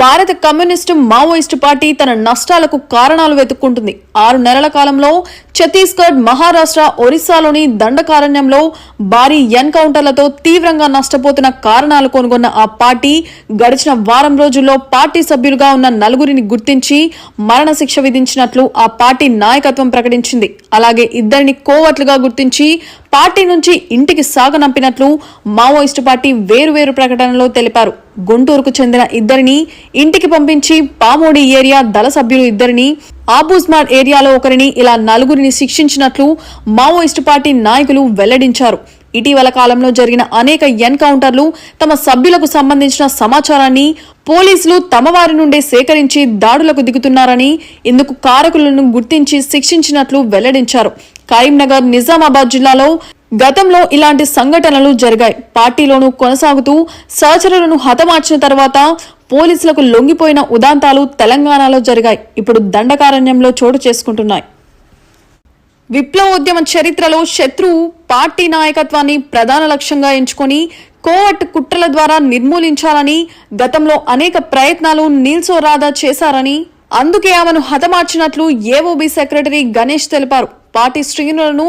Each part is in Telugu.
భారత కమ్యూనిస్టు మావోయిస్టు పార్టీ తన నష్టాలకు కారణాలు వెతుక్కుంటుంది. ఆరు నెలల కాలంలో ఛత్తీస్గఢ్ మహారాష్ట్ర ఒరిస్సాలోని దండకారణ్యంలో భారీ ఎన్కౌంటర్లతో తీవ్రంగా నష్టపోతున్న కారణాలు కొనుగొన్న ఆ పార్టీ గడిచిన వారం రోజుల్లో పార్టీ సభ్యులుగా ఉన్న నలుగురిని గుర్తించి మరణశిక్ష విధించినట్లు ఆ పార్టీ నాయకత్వం ప్రకటించింది. అలాగే ఇద్దరిని కోవట్లుగా గుర్తించి పార్టీ నుంచి ఇంటికి సాగనంపినట్లు మావోయిస్టు పార్టీ వేరువేరు ప్రకటనలో తెలిపారు. గుంటూరుకు చెందిన ఇద్దరిని ఇంటికి పంపించి పామోడి ఏరియా దళ సభ్యులు ఇద్దరిని ఆబూజ్మార్ ఏరియాలో ఒకరిని ఇలా నలుగురిని శిక్షించినట్లు మావోయిస్టు పార్టీ నాయకులు వెల్లడించారు. ఇటీవల కాలంలో జరిగిన అనేక ఎన్కౌంటర్లు తమ సభ్యులకు సంబంధించిన సమాచారాన్ని పోలీసులు తమ వారి నుండే సేకరించి దాడులకు దిగుతున్నారని ఇందుకు కారకులను గుర్తించి శిక్షించినట్లు వెల్లడించారు. కరీంనగర్ నిజామాబాద్ జిల్లాలో గతంలో ఇలాంటి సంఘటనలు జరిగాయి. పార్టీలోనూ కొనసాగుతూ సహచరులను హతమార్చిన తర్వాత పోలీసులకు లొంగిపోయిన ఉదాంతాలు తెలంగాణలో జరిగాయి. ఇప్పుడు దండకారణ్యంలో చోటు చేసుకుంటున్నాయి. విప్లవోద్యమ చరిత్రలో శత్రువు పార్టీ నాయకత్వాన్ని ప్రధాన లక్ష్యంగా ఎంచుకొని కోవట్ కుట్రల ద్వారా నిర్మూలించాలని గతంలో అనేక ప్రయత్నాలు నీల్సో రాధా చేశారని అందుకే ఆమెను హతమార్చినట్లు ఏఓబి సెక్రటరీ గణేష్ తెలిపారు. పార్టీ శ్రేణులను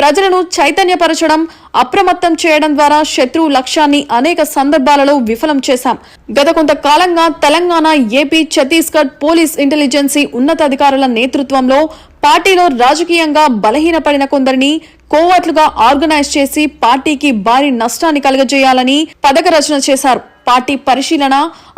ప్రజలను చైతన్యపరచడం అప్రమత్తం చేయడం ద్వారా శత్రువు లక్ష్యాన్ని అనేక సందర్భాలలో విఫలం చేశాం. గత కొంతకాలంగా Telangana AP Chhattisgarh police intelligence ఉన్నతాధికారుల నేతృత్వంలో పార్టీలో రాజకీయంగా బలహీనపడిన కొందరిని కోవట్లుగా ఆర్గనైజ్ చేసి పార్టీకి భారీ నష్టాన్ని కలుగజేయాలని పథక రచన చేశారు. పార్టీ పరిశీలన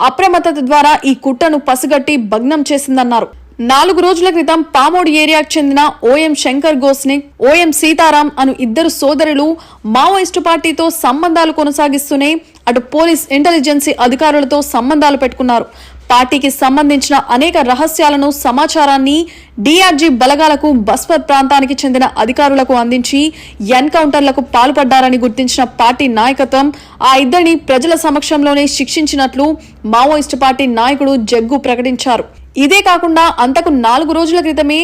అప్రమత్తత ద్వారా ఈ కుట్రను పసిగట్టి భగ్నం చేసిందన్నారు. నాలుగు రోజుల క్రితం పామోడ్ ఏరియాకు చెందిన ఓఎం శంకర్ గోస్నిక్ ఓఎం సీతారాం అను ఇద్దరు సోదరులు మావోయిస్టు పార్టీతో సంబంధాలు కొనసాగిస్తూనే అటు పోలీస్ ఇంటెలిజెన్సీ అధికారులతో సంబంధాలు పెట్టుకున్నారు. పార్టీకి సంబంధించిన అనేక రహస్యాలను సమాచారాన్ని డిఆర్జీ బలగాలకు బస్పర్ ప్రాంతానికి చెందిన అధికారులకు అందించి ఎన్కౌంటర్లకు పాల్పడ్డారని గుర్తించిన పార్టీ నాయకత్వం ఆ ఇద్దరిని ప్రజల సమక్షంలోనే శిక్షించినట్లు మావోయిస్టు పార్టీ నాయకుడు జగ్గు ప్రకటించారు. ఇదే కాకుండా అంతకు నాలుగు రోజుల క్రితమే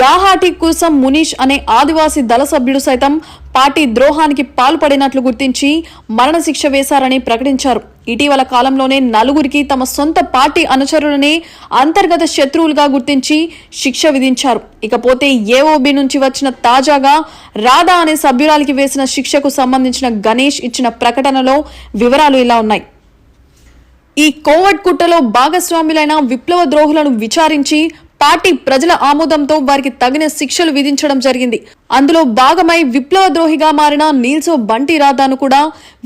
గాహాటి కుసం మునీష్ అనే ఆదివాసీ దళ సభ్యుడు సైతం పార్టీ ద్రోహానికి పాల్పడినట్లు గుర్తించి మరణశిక్ష వేశారని ప్రకటించారు. ఇటీవల కాలంలోనే నలుగురికి తమ సొంత పార్టీ అనుచరులనే అంతర్గత శత్రువులుగా గుర్తించి శిక్ష విధించారు. ఇకపోతే ఏఓబి నుంచి వచ్చిన తాజాగా రాధా అనే సభ్యురాలికి వేసిన శిక్షకు సంబంధించిన గణేష్ ఇచ్చిన ప్రకటనలో వివరాలు ఇలా ఉన్నాయి. ఈ కోవిడ్ కుట్రలో భాగస్వాములైన విప్లవ ద్రోహులను విచారించి పార్టీ ప్రజల ఆమోదంతో వారికి తగిన శిక్షలు విధించడం జరిగింది. అందులో భాగమై విప్లవ ద్రోహిగా మారిన నీల్సో బంటి రాధాను కూడా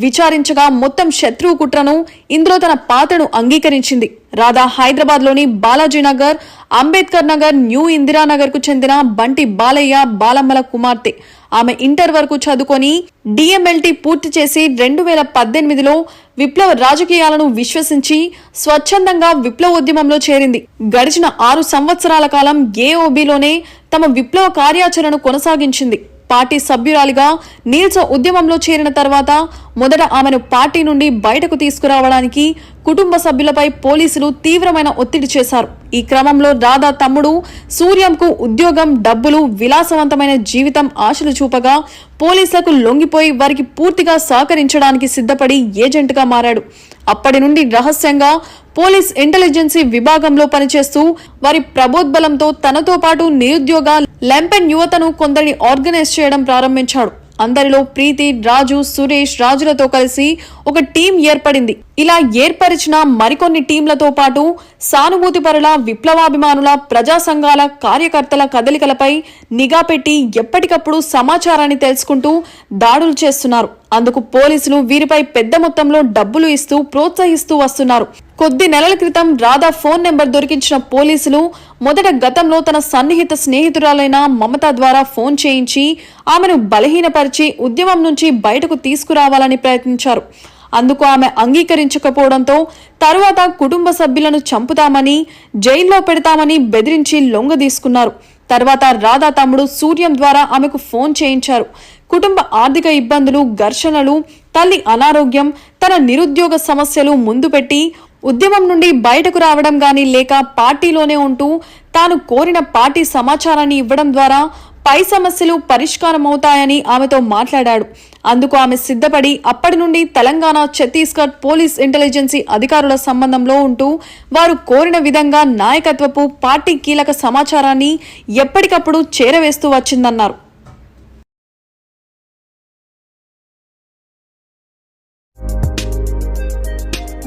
విచారించగా మొత్తం శత్రువు కుట్రను ఇందులో తన పాత్రను అంగీకరించింది. రాధా హైదరాబాద్లోని బాలాజీనగర్ అంబేద్కర్ నగర్ న్యూ ఇందిరానగర్కు చెందిన బంటి బాలయ్య బాలమ్మల కుమార్తె. ఆమె ఇంటర్ వరకు చదువుకొని డిఎంఎల్టీ పూర్తి చేసి రెండు వేల పద్దెనిమిదిలో విప్లవ రాజకీయాలను విశ్వసించి స్వచ్ఛందంగా విప్లవోద్యమంలో చేరింది. గడిచిన ఆరు సంవత్సరాల కాలం ఏఓబిలోనే తమ విప్లవ కార్యాచరణను కొనసాగించింది. పార్టీ సభ్యురాలిగా నీల్స ఉద్యమంలో చేరిన తర్వాత మొదట ఆమెను పార్టీ నుండి బయటకు తీసుకురావడానికి కుటుంబ సభ్యులపై పోలీసులు తీవ్రమైన ఒత్తిడి చేశారు. ఈ క్రమంలో రాధా తమ్ముడు సూర్యంకు ఉద్యోగం డబ్బులు విలాసవంతమైన జీవితం ఆశలు చూపగా పోలీసులకు లొంగిపోయి వారికి పూర్తిగా సహకరించడానికి సిద్ధపడి ఏజెంట్గా మారాడు. అప్పటి నుండి రహస్యంగా పోలీస్ ఇంటెలిజెన్సీ విభాగంలో పనిచేస్తూ వారి ప్రబోద్బలంతో తనతో పాటు నిరుద్యోగ లెంపెన్ యువతను కొందరిని ఆర్గనైజ్ చేయడం ప్రారంభించాడు. అందరిలో ప్రీతి రాజు సురేష్ రాజులతో కలిసి ఒక టీం ఏర్పడింది. ఇలా ఏర్పరిచిన మరికొన్ని టీంలతో పాటు సానుభూతిపరుల విప్లవాభిమానుల ప్రజా సంఘాల కార్యకర్తల కదలికలపై నిఘా పెట్టి ఎప్పటికప్పుడు సమాచారాన్ని తెలుసుకుంటూ దాడులు చేస్తున్నారు. అందుకు పోలీసులు వీరిపై పెద్ద మొత్తంలో డబ్బులు ఇస్తూ ప్రోత్సహిస్తూ వస్తున్నారు. కొద్ది నెలల క్రితం రాధా ఫోన్ నెంబర్ దొరికించిన పోలీసులు మొదట గతంలో తన సన్నిహిత స్నేహితురాలైన మమత ద్వారా ఫోన్ చేయించి ఆమెను బలహీనపరిచి ఉద్యమం నుంచి బయటకు తీసుకురావాలని ప్రయత్నించారు. అందుకు ఆమె అంగీకరించకపోవడంతో తరువాత కుటుంబ సభ్యులను చంపుతామని జైల్లో పెడతామని బెదిరించి లొంగ తీసుకున్నారు. తర్వాత రాధా తమ్ముడు సూర్యం ద్వారా ఆమెకు ఫోన్ చేయించారు. కుటుంబ ఆర్థిక ఇబ్బందులు ఘర్షణలు తల్లి అనారోగ్యం తన నిరుద్యోగ సమస్యలు ముందు పెట్టి ఉద్యమం నుండి బయటకు రావడం గాని లేక పార్టీలోనే ఉంటూ తాను కోరిన పార్టీ సమాచారాన్ని ఇవ్వడం ద్వారా పై సమస్యలు పరిష్కారం అవుతాయని ఆమెతో మాట్లాడాడు. అందుకు ఆమె సిద్ధపడి అప్పటి నుండి తెలంగాణ ఛత్తీస్గఢ్ పోలీస్ ఇంటెలిజెన్సీ అధికారుల సంబంధంలో ఉంటూ వారు కోరిన విధంగా నాయకత్వపు పార్టీ కీలక సమాచారాన్ని ఎప్పటికప్పుడు చేరవేస్తూ వచ్చిందన్నారు.